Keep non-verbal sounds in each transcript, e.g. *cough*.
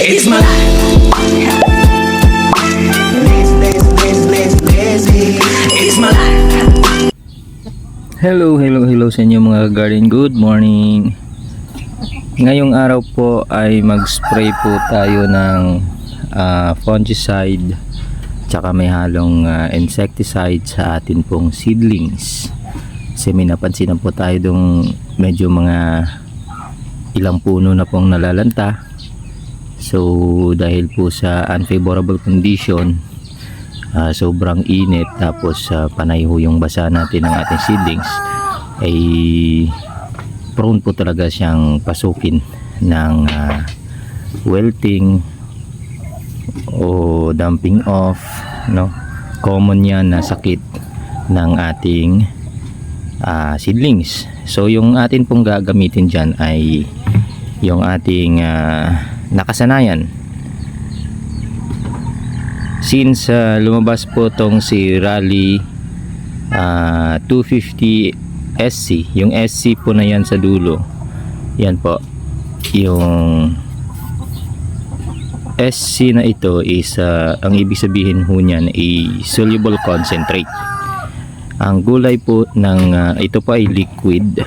It's my life. Hello, hello, hello sa inyo mga garden. Good morning. Ngayong araw po ay mag-spray po tayo ng ah, fungicide tsaka may halong ah, insecticide sa atin pong seedlings. Kasi may napansin po tayo dong medyo mga ilang puno na pong nalalanta. So dahil po sa unfavorable condition, ah, sobrang init tapos ah, panay ho yung basa natin ng ating seedlings ay prone po talaga siyang pasukin ng ah, wilting o dumping off no? Common yan na sakit ng ating ah, seedlings. So yung atin pong gagamitin dyan ay yung ating ah, nakasanayan. Since ah, lumabas po tong si Rally ah, 250 SC yung SC po na yan sa dulo. Yan po. Yung SC na ito is ah, ang ibig sabihin ho niyan ay soluble concentrate. Ang gulay po ng ah, ito po ay liquid.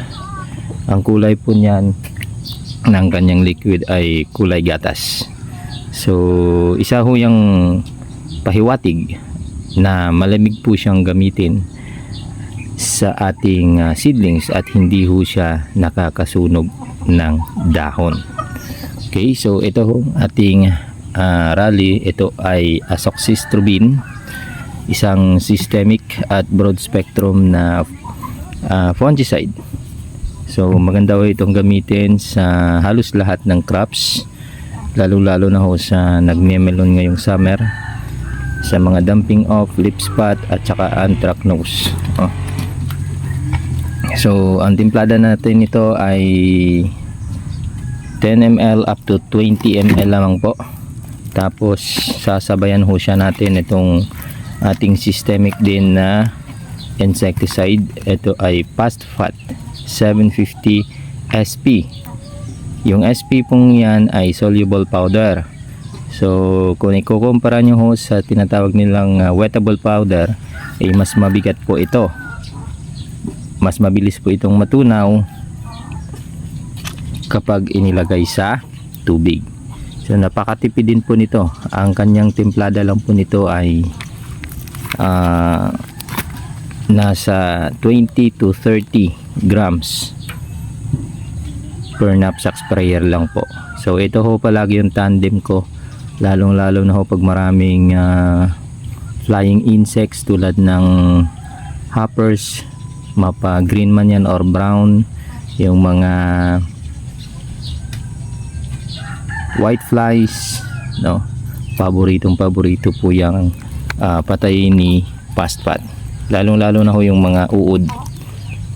Ang kulay po niyan ng kanyang liquid ay kulay gatas so isa ho yung pahiwatig na malamig po siyang gamitin sa ating ah, seedlings at hindi ho siya nakakasunog ng dahon. Okay, so ito ho ating ah, rally. Ito ay azoxystrobin, isang systemic at broad spectrum na ah, fungicide. So maganda ho itong gamitin sa halos lahat ng crops lalo-lalo na ho sa nagmemelon ngayong summer sa mga dumping off, lip spot at saka anthracnose. Oh. So, ang timplada natin ito ay 10 ml up to 20 ml lamang po. Tapos, sasabayan ho siya natin itong ating systemic din na insecticide. Ito ay Past Fat 750 SP. Yung SP pong yan ay soluble powder. So, kung ikukumpara nyo ho sa tinatawag nilang uh, wettable powder, ay mas mabigat po ito. Mas mabilis po itong matunaw kapag inilagay sa tubig. So, napakatipid din po nito. Ang kanyang timplada lang po nito ay ah, nasa 20 to 30 grams per knapsack sprayer lang po. So, ito ho palagi yung tandem ko. Lalong lalo na ho pag maraming ah, flying insects tulad ng hoppers mapa green man yan or brown yung mga white flies no? Paboritong paborito po yung ah, patay ni pastpat lalong lalo na ho yung mga uod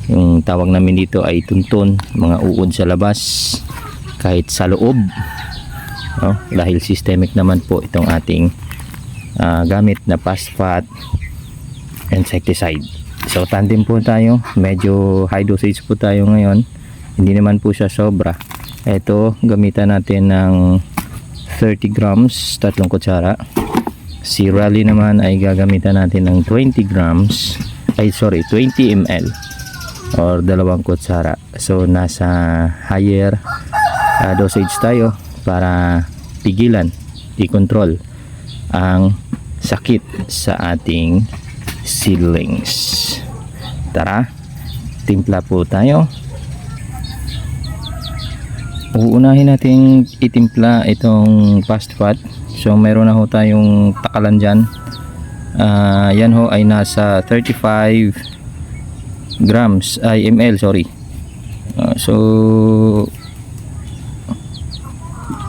yung tawag namin dito ay tunton mga uod sa labas kahit sa loob. No? dahil systemic naman po itong ating ah, gamit na pastpat insecticide. So tandem po tayo. Medyo high dosage po tayo ngayon. Hindi naman po siya sobra. Ito gamitan natin ng 30 grams tatlong kutsara. Si Rally naman ay gagamitan natin ng 20 grams. Ay sorry 20 ml or dalawang kutsara so nasa higher ah, dosage tayo para pigilan, i-control ang sakit sa ating seedlings. Tara, timpla po tayo. Uunahin natin itimpla itong fast fat. So meron na ho tayong takalan dyan. Ah, yan ho ay nasa 35 grams, ay ml, sorry. Ah, so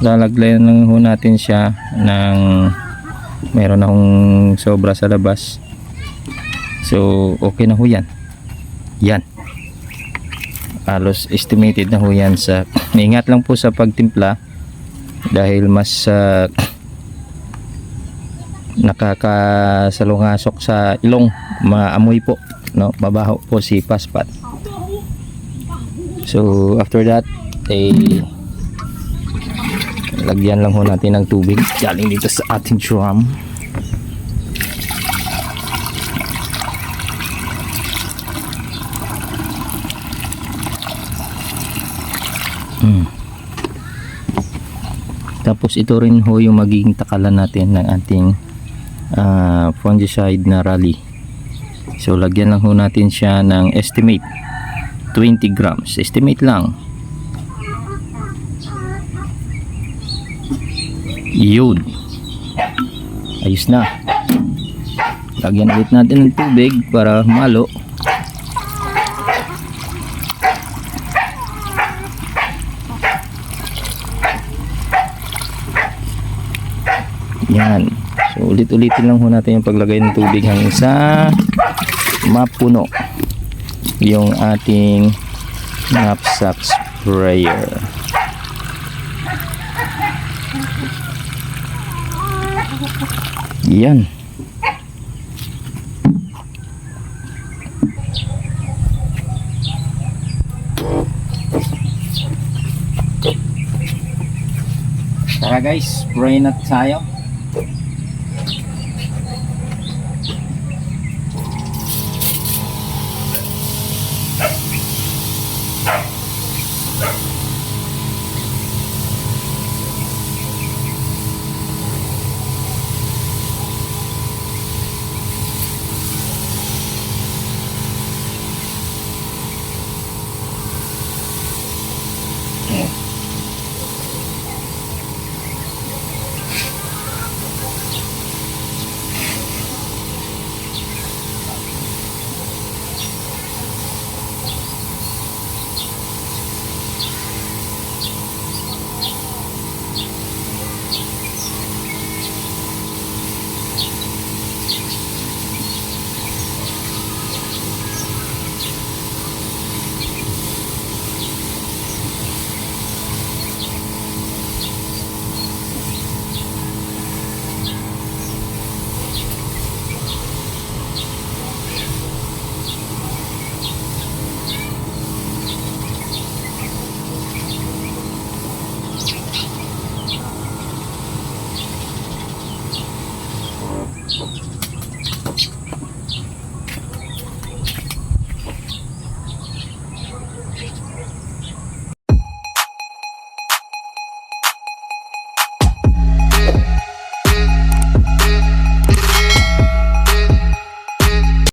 lalaglayan lang ho natin siya ng meron akong sobra sa labas. So okay na ho yan. Yan. Halos estimated na ho yan sa *clears throat* ingat lang po sa pagtimpla dahil mas uh, *clears throat* nakakasalungasok sa ilong. Maamoy po no mabaho po si paspat so after that eh lagyan lang ho natin ng tubig galing dito sa ating drum Hmm. Tapos ito rin ho yung magiging takalan natin ng ating ah, fungicide na rally. So lagyan lang ho natin siya ng estimate 20 grams. Estimate lang. Yun. Ayos na. Lagyan ulit natin ng tubig para malo. Yan. So ulit-ulitin lang ho natin yung paglagay ng tubig hanggang sa mapuno yung ating knapsack sprayer. Yan. Tara guys, spray na tayo.